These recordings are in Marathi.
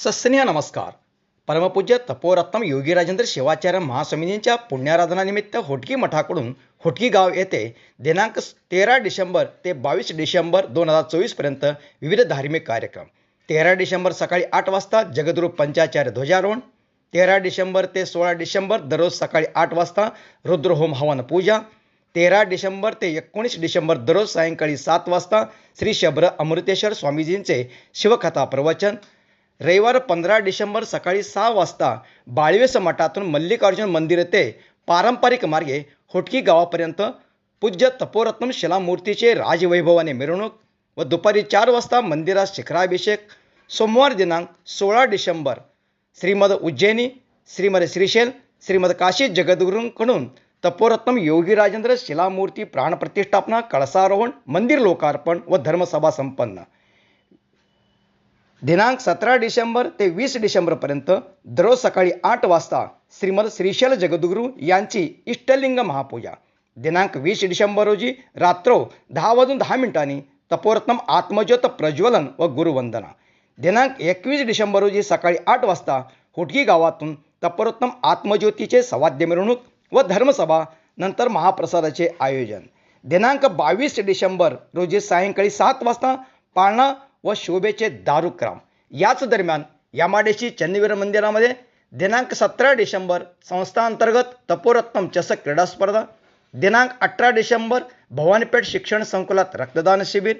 सस्नेह नमस्कार. परमपूज्य तपोरत्नम योगीराजेंद्र शिवाचार्य महास्वामींच्या पुण्याराधनानिमित्त होटकी मठाकडून होटकी गाव येथे दिनांक तेरा डिसेंबर ते बावीस डिसेंबर दोन हजार चोवीसपर्यंत विविध धार्मिक कार्यक्रम. तेरा डिसेंबर सकाळी आठ वाजता जगद्गुरू पंचाचार्य ध्वजारोहण. तेरा डिसेंबर ते सोळा डिसेंबर दररोज सकाळी आठ वाजता रुद्रहोम हवन पूजा. तेरा डिसेंबर ते एकोणीस डिसेंबर दररोज सायंकाळी सात वाजता श्री शब्र अमृतेश्वर स्वामीजींचे शिवकथा प्रवचन. रविवार पंधरा डिसेंबर सकाळी सहा वाजता बाळवेस मठातून मल्लिकार्जुन मंदिर येथे पारंपरिक मार्गे होटकी गावापर्यंत पूज्य तपोरत्नम शिलामूर्तीचे राजवैभवाने मिरवणूक व दुपारी चार वाजता मंदिरात शिखराभिषेक. सोमवार दिनांक सोळा डिसेंबर. श्रीमद उज्जैनी श्रीमद श्रीशैल श्रीमद काशी जगद्गुरूंकडून तपोरत्नम योगीराजेंद्र शिलामूर्ती प्राणप्रतिष्ठापना कळसारोहण मंदिर लोकार्पण व धर्मसभा संपन्न. दिनांक सतरा डिसेंबर ते वीस डिसेंबरपर्यंत दररोज सकाळी आठ वाजता श्रीमद श्रीशैल जगद्गुरू यांची इष्टलिंग महापूजा. दिनांक वीस डिसेंबर रोजी रात्र दहा वाजून दहा मिनिटांनी तपोरत्नम आत्मज्योत प्रज्वलन व गुरुवंदना. दिनांक एकवीस डिसेंबर रोजी सकाळी आठ वाजता हुटगी गावातून तपोरत्नम आत्मज्योतीचे सवाद्य मिरवणूक व धर्मसभा नंतर महाप्रसादाचे आयोजन. दिनांक बावीस डिसेंबर रोजी सायंकाळी सात वाजता पाळणा व शोभेचे दारुक्राम. याच दरम्यान यामाडेशी चन्नीवीर मंदिरामध्ये दिनांक सतरा डिसेंबर संस्थांतर्गत तपोरत्नम चषक क्रीडा स्पर्धा दिनांक अठरा डिसेंबर भवानीपेठ शिक्षण संकुलात रक्तदान शिबिर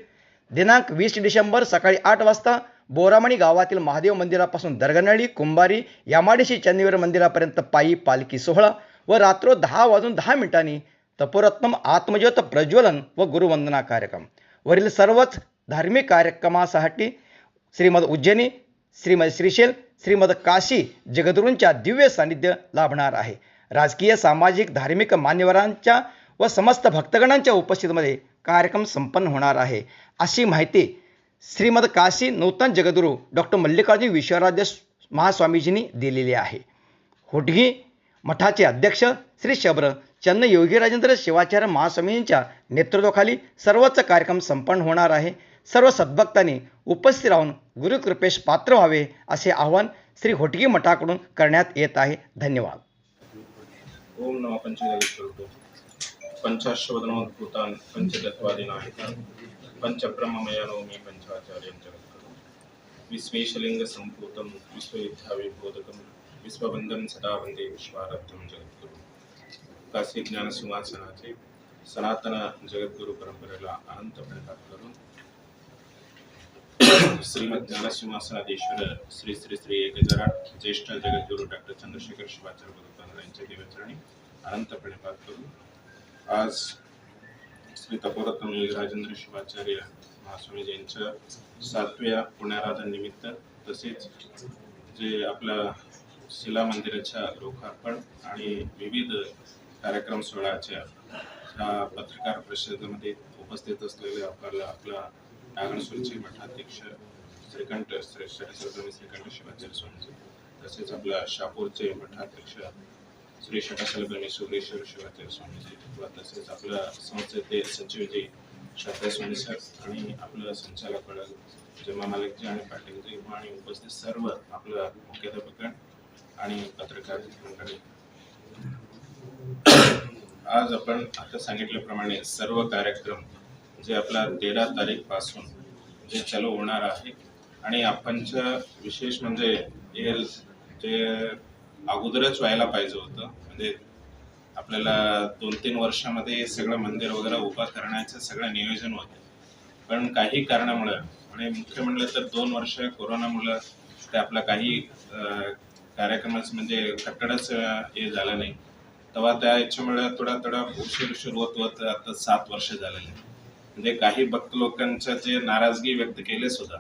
दिनांक वीस डिसेंबर सकाळी आठ वाजता बोरामणी गावातील महादेव मंदिरापासून दरगनळी कुंभारी यामाडेशी चन्नीवीर मंदिरापर्यंत पायी पालखी सोहळा व रात्र दहा वाजून दहा मिनिटांनी तपोरत्नम आत्मज्योत प्रज्वलन व गुरुवंदना कार्यक्रम. वरील सर्वच धार्मिक कार्यक्रमासाठी श्रीमद उज्जैनी श्रीमद श्रीशैल श्रीमद काशी जगद्गुरूंच्या दिव्य सान्निध्य लाभणार आहे राजकीय सामाजिक धार्मिक मान्यवरांच्या व समस्त भक्तगणांच्या उपस्थितीमध्ये कार्यक्रम संपन्न होणार आहे अशी माहिती श्रीमद काशी नूतन जगद्गुरू डॉक्टर मल्लिकार्जुन विश्वराध्य महास्वामीजींनी दिलेली आहे होटगी मठाचे अध्यक्ष श्री शब्र चन्न योगी राजेंद्र शिवाचार्य महास्वामींच्या नेतृत्वाखाली सर्वच कार्यक्रम संपन्न होणार आहे सर्व सद्भक्तांनी उपस्थित राहून गुरुकृपेश पात्र व्हावे असे आवाहन श्री होटगी मठाकडून करण्यात येत आहे. धन्यवाद. ओम नम पंचदलीस्वरूपो पंचतत्वादिना पंचतत्वादिनाहितान् नवमी पंचाचार्य जगद्गुरुं विश्वेशलिङ्गसम्भूतं विश्वविद्याविबोधकं विश्ववन्दं सदा वन्दे विश्वाराध्यं जगद्गुरु काशी ज्ञान सिंहासनाचे सनातन जगद्गुरु परंपरेला अनंत प्रकाश करून श्रीमद ज्ञानसिंहासनाधीश्वर श्री श्री श्री एक हजार आठ ज्येष्ठ जगद्गुरु डॉक्टर चंद्रशेखर शिवाचार्य भगवंत यांच्या दिवचरणी अनंत प्रणिपात करू. आज श्री तपोरत्न राजेंद्र शिवाचार्य महास्वामी यांच्या सातव्या पुण्याराधन निमित्त तसेच जे आपल्या शिला मंदिराच्या लोकार्पण आणि विविध कार्यक्रम सोहळ्याच्या ह्या पत्रकार परिषदेमध्ये उपस्थित असलेले आपल्याला आपला नागणसूरचे मठाध्यक्ष श्रीकंठ श्री श्रीकंठ शिवाचार्य स्वामीजी तसेच आपल्या शापूरचे मठाध्यक्ष श्री शटासलगणी सुरेश्वर शिवाचार्य स्वामीजी व तसेच आपल्या संस्थेचे सचिवजी शाताय स्वामी सर आणि आपलं संचालक मंडळ जमा मालिकजी आणि पाटीलजी व आणि उपस्थित सर्व आपलं मुख्याध्यापकगण आणि पत्रकार आज आपण आता सांगितल्याप्रमाणे सर्व कार्यक्रम जे आपला तेरा तारीखपासून जे चालू होणार आहे. आणि आपणच्या विशेष म्हणजे हे जे अगोदरच व्हायला पाहिजे होतं. म्हणजे आपल्याला दोन तीन वर्षामध्ये सगळं मंदिर वगैरे उभं करण्याचं सगळं नियोजन होतं. पण काही कारणामुळं आणि मुख्य म्हणलं तर दोन वर्ष कोरोनामुळं ते आपला काही कार्यक्रमाचं म्हणजे कट्टडच हे झालं नाही. तेव्हा त्या याच्यामुळे थोडा थोडा उशीर सुरुवात होत आता सात वर्ष झालेले. म्हणजे काही भक्त लोकांच्या जे नाराजगी व्यक्त केले सुद्धा.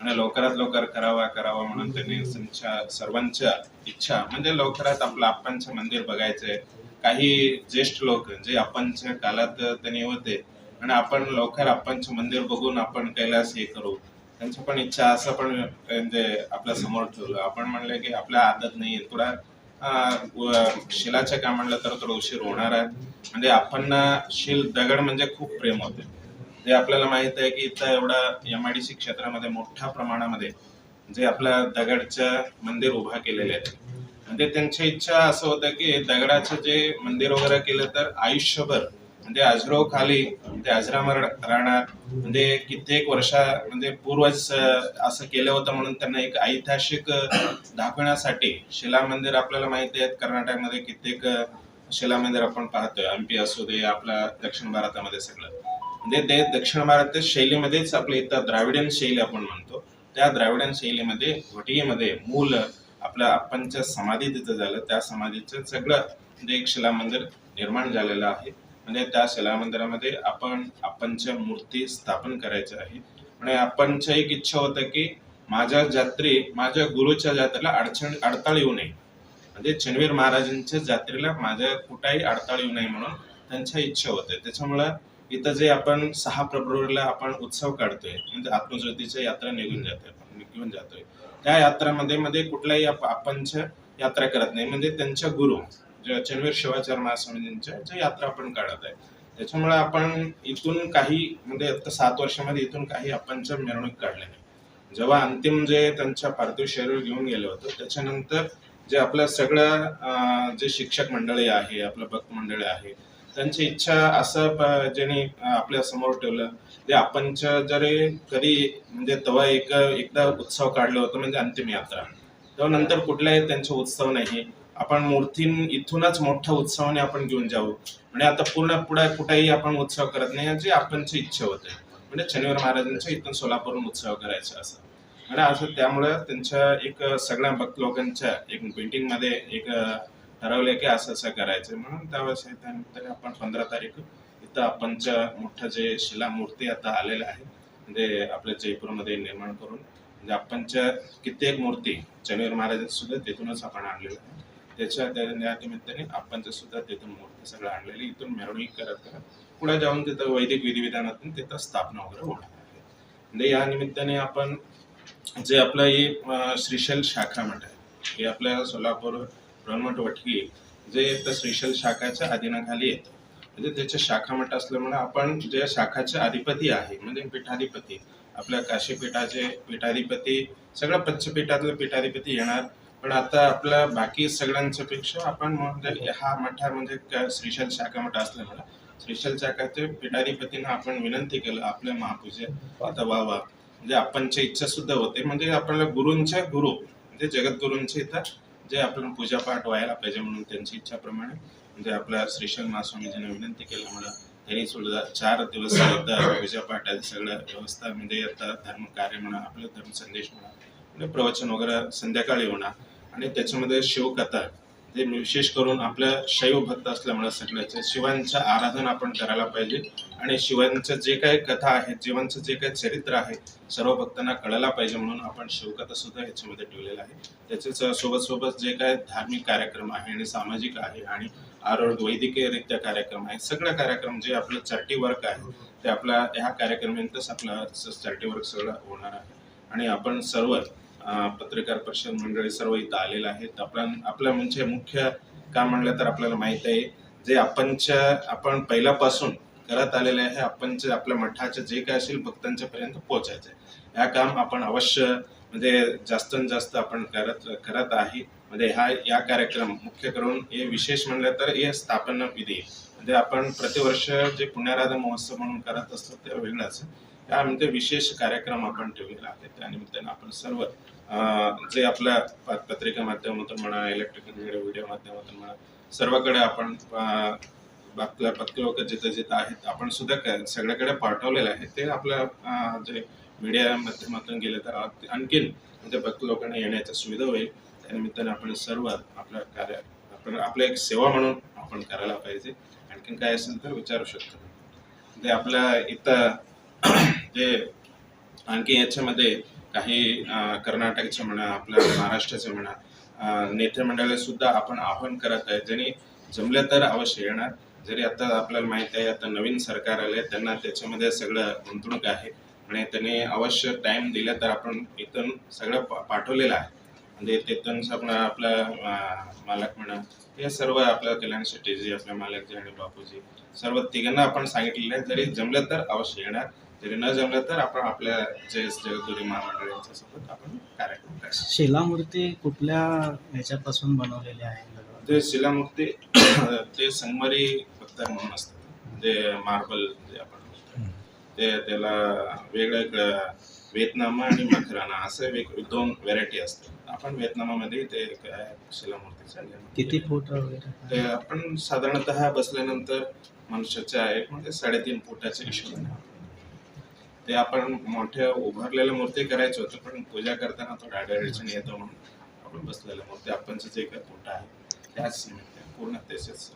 आणि लवकरात लवकर करावा करावा म्हणून त्यांनी त्यांच्या सर्वांच्या इच्छा म्हणजे लवकरात आपलं आपणचं मंदिर बघायचंय. काही ज्येष्ठ लोक जे आपणच्या काळात त्यांनी होते आणि आपण लवकर आपणचं मंदिर बघून आपण कैलास हे करू. त्यांची पण इच्छा असं पण म्हणजे आपल्यासमोर ठेवलं. आपण म्हणलं की आपल्या आदत नाहीये. थोडा अं, काय काम म्हणलं तर थोडं उशीर होणार आहे. म्हणजे आपण शिल दगड म्हणजे खूप प्रेम होते. जे आपल्याला माहीत आहे की इथं एवढा एम आय डी सी क्षेत्रामध्ये मोठ्या प्रमाणामध्ये जे आपल्या दगडचं मंदिर उभा केलेले आहेत. म्हणजे त्यांची इच्छा असं होतं की दगडाचं जे मंदिर वगैरे केलं तर आयुष्यभर म्हणजे आजरो खाली ते आजरामर राहणार. म्हणजे कित्येक वर्षा म्हणजे पूर्वज असं केलं होतं म्हणून त्यांना एक ऐतिहासिक दाखवण्यासाठी शिला मंदिर आपल्याला माहिती आहेत. कर्नाटकमध्ये कित्येक शिला मंदिर आपण पाहतोय. हम्पी असू दे आपल्या दक्षिण भारतामध्ये सगळं. म्हणजे ते दक्षिण भारतीय शैलीमध्येच आपल्या इथं द्राविडियन शैली आपण म्हणतो. त्या द्राविडियन शैलीमध्ये घोटिगेमध्ये मूल आपल्या आपणच्या समाधी तिथं झालं. त्या समाधीचं सगळं म्हणजे एक शिला मंदिर निर्माण झालेलं आहे. म्हणजे त्या शिला मंदिरामध्ये आपण आपणच्या मूर्ती स्थापन करायच्या आहे. म्हणजे आपणच्या एक इच्छा होतं की माझ्या जात्री माझ्या गुरुच्या जात्रेला अडचण अडताळ येऊ नये. म्हणजे चनवीर महाराजांच्या जात्रेला माझ्या कुठेही अडताळ येऊ नये म्हणून त्यांच्या इच्छा होते. त्याच्यामुळं इथं जे आपण सहा फेब्रुवारीला आपण उत्सव काढतोय म्हणजे आत्मज्योतीच्या यात्रा निघून जाते आपण निघून जातोय. त्या यात्रामध्ये मध्ये कुठल्याही आप- आपणच्या यात्रा करत नाही. म्हणजे त्यांच्या गुरु जे चनवीर शिवाचार्य महास्वामींच्या ज्या यात्रा आपण काढत आहे. त्याच्यामुळे आपण इथून काही म्हणजे आता सात वर्षामध्ये इथून काही आपणच्या मिरवणूक काढल्या नाही. जेव्हा अंतिम जे त्यांच्या पार्थिव शरीर घेऊन गेले होते त्याच्यानंतर जे आपलं सगळं जे शिक्षक मंडळी आहे आपलं भक्त मंडळी आहे त्यांची इच्छा असं ज्यांनी आपल्यासमोर ठेवलं ते आपणच्या जरी कधी म्हणजे तेव्हा एक एकदा उत्सव काढलं होतं म्हणजे अंतिम यात्रा. तेव्हा नंतर कुठलाही त्यांचा उत्सव नाही. आपण मूर्ती इथूनच मोठ्या उत्सवाने आपण घेऊन जाऊ. म्हणजे आता पूर्ण पुढे कुठेही आपण उत्सव करत नाही याची आपणची इच्छा होते. म्हणजे शनिवार महाराजांच्या इथून सोलापूरून उत्सव करायचा असं. आणि असं त्यामुळे त्यांच्या एक सगळ्या भक्त लोकांच्या एक मीटिंगमध्ये एक ठरवले की असं असं करायचं म्हणून त्यावेळेस त्यानिमित्ताने आपण पंधरा तारीख इथं आपणच्या मोठं जे शिला मूर्ती आता आलेल्या आहे म्हणजे आपल्या जयपूरमध्ये निर्माण करून म्हणजे आपणच्या कित्येक मूर्ती शनिवार महाराज सुद्धा तिथूनच आपण आणलेलं आहे त्याच्या त्या निमित्ताने आपणचं सुद्धा तिथून मूर्ती सगळं आणलेली इथून मिरवणूक करत करत पुढे जाऊन तिथं वैदिक विधिविधानातून तिथं स्थापना वगैरे होणार आहे. म्हणजे या निमित्ताने आपण जे आपलं हे श्रीशैल शाखा मठ आहे हे आपल्या सोलापूर ब्रह्मट वटकी जे तर श्रीशैल शाखाच्या अधीनाखाली येतं. म्हणजे त्याचे शाखा मठ असल्यामुळे आपण जे शाखाचे अधिपती आहे म्हणजे पीठाधिपती आपल्या काशीपीठाचे पीठाधिपती सगळ्या पंचपीठातले पीठाधिपती येणार. पण आता आपल्या बाकी सगळ्यांच्या पेक्षा आपण म्हणजे हा मठा म्हणजे श्रीशल श्रीशैल शाखा मठ असल्यामुळे श्रीशैल शाखाचे पीठाधिपतींना आपण विनंती केलं आपल्या महापूजे आता व्हावा म्हणजे आपणच्या इच्छा सुद्धा होते. म्हणजे आपल्याला गुरूंच्या गुरु म्हणजे जगद्गुरूंच्या इथं जे आपण पूजापाठ व्हायला पाहिजे म्हणून त्यांची इच्छाप्रमाणे म्हणजे आपल्या श्रीशैल महास्वामीजींना विनंती केल्यामुळं त्यांनी सुद्धा चार दिवस पूजापाठाची सगळं व्यवस्था म्हणजे आता धर्मकार्य म्हणा आपलं धर्म संदेश म्हणा म्हणजे प्रवचन वगैरे संध्याकाळी होणार. आणि त्याच्यामध्ये शिवकथा ते विशेष करून आपल्या शैव भक्त असल्यामुळे सगळ्याचे शिवांचं आराधन आपण करायला पाहिजे. आणि शिवांचं जे काही कथा आहेत जीवांचं जे काही चरित्र आहे सर्व भक्तांना कळायला पाहिजे म्हणून आपण शिवकथा सुद्धा याच्यामध्ये ठेवलेला आहे. त्याच्याच सोबत सोबत जे काय धार्मिक कार्यक्रम आहे आणि सामाजिक आहे आणि आरोग्य वैद्यकीयरित्या कार्यक्रम आहे सगळं कार्यक्रम जे आपलं चॅरिटी वर्क आहे ते आपला ह्या कार्यक्रमांतच आपला चॅरिटी वर्क सगळं होणार आहे. आणि आपण सर्व पत्रकार परिषद मंडळी सर्व इथं आलेलं आहेत. आपण आपलं म्हणजे मुख्य काम म्हणलं तर आपल्याला माहीत आहे जे आपणच्या आपण पहिल्यापासून करत आलेले आहे आपणचे आपल्या मठाचे जे काय असेल भक्तांच्या पर्यंत पोहोचायचं या काम आपण अवश्य म्हणजे जास्तीत जास्त आपण करत करत आहे. म्हणजे हा या कार्यक्रम मुख्य करून हे विशेष म्हणलं तर हे स्थापना विधी. म्हणजे आपण प्रतिवर्ष जे पुण्याराधा महोत्सव म्हणून करत असतो ते वेगळाच म्हणजे विशेष कार्यक्रम आपण ठेवलेला आहे. त्या निमित्ताने आपण सर्व जे आपल्या पत्रिका माध्यमातून म्हणा इलेक्ट्रिकल मीडिया व्हिडिओ माध्यमातून म्हणा सर्वकडे आपण अं, आपल्या भक्त लोक जिथं जिथं आहेत आपण सुद्धा सगळ्याकडे पाठवलेलं आहे. ते आपल्या जे मीडिया माध्यमातून गेले तर आणखीन म्हणजे भक्त लोकांना येण्याची सुविधा होईल. त्या निमित्ताने आपण सर्व आपलं कार्य आपण आपलं एक सेवा म्हणून आपण करायला पाहिजे. आणखीन काय असेल तर विचारू शकतो. ते आपल्या इथं जे आणखी याच्यामध्ये काही कर्नाटकचे म्हणा आपल्या महाराष्ट्राचे म्हणा नेते मंडळी सुद्धा आपण आव्हान करत आहे ज्यांनी जमलं तर अवश्य येणार. जरी आता आपल्याला माहिती आहे आता नवीन सरकार आले त्यांना त्याच्यामध्ये सगळं गुंतवणूक आहे. आणि त्यांनी अवश्य टाइम दिला तर आपण इथून सगळं पाठवलेलं आहे. म्हणजे तिथून आपण आपला मालक म्हणा हे सर्व आपल्या कल्याण शेट्टीजी आपल्या मालकजी आणि बापूजी सर्व तिघांना आपण सांगितलेलं आहे. जरी जमलं तर अवश्य येणार. जरी न जमलं तर आपण आपल्या जयस जगदुरी महामंडळ यांच्यासोबत आपण कार्यक्रम करायचा शिलामूर्ती कुठल्या ह्याच्यापासून बनवलेली आहे? ते शिलामूर्ती ते संगमरी पत्थर म्हणून असतात जे मार्बल जे आपण. ते त्याला वेगळं एक व्हिएतनामा आणि मखराना असे वेग दोन व्हेरायटी असतात. आपण व्हिएतनामामध्ये ते काय शिलामूर्तीचं निर्माण किती फूट वगैरे? आहे. ते आपण साधारणतः बसल्यानंतर मनुष्याच्या एक म्हणजे साडेतीन फुटाच्या हिशोबाने ते आपण मोठ्या उभारलेल्या मूर्ती करायचं होतं पण पूजा करताना थोडा अडचणी येतो म्हणून आपण बसलेल्या मूर्ती आपणचं जे काही पोटा आहे. त्याच निमित्त पूर्ण त्याचेच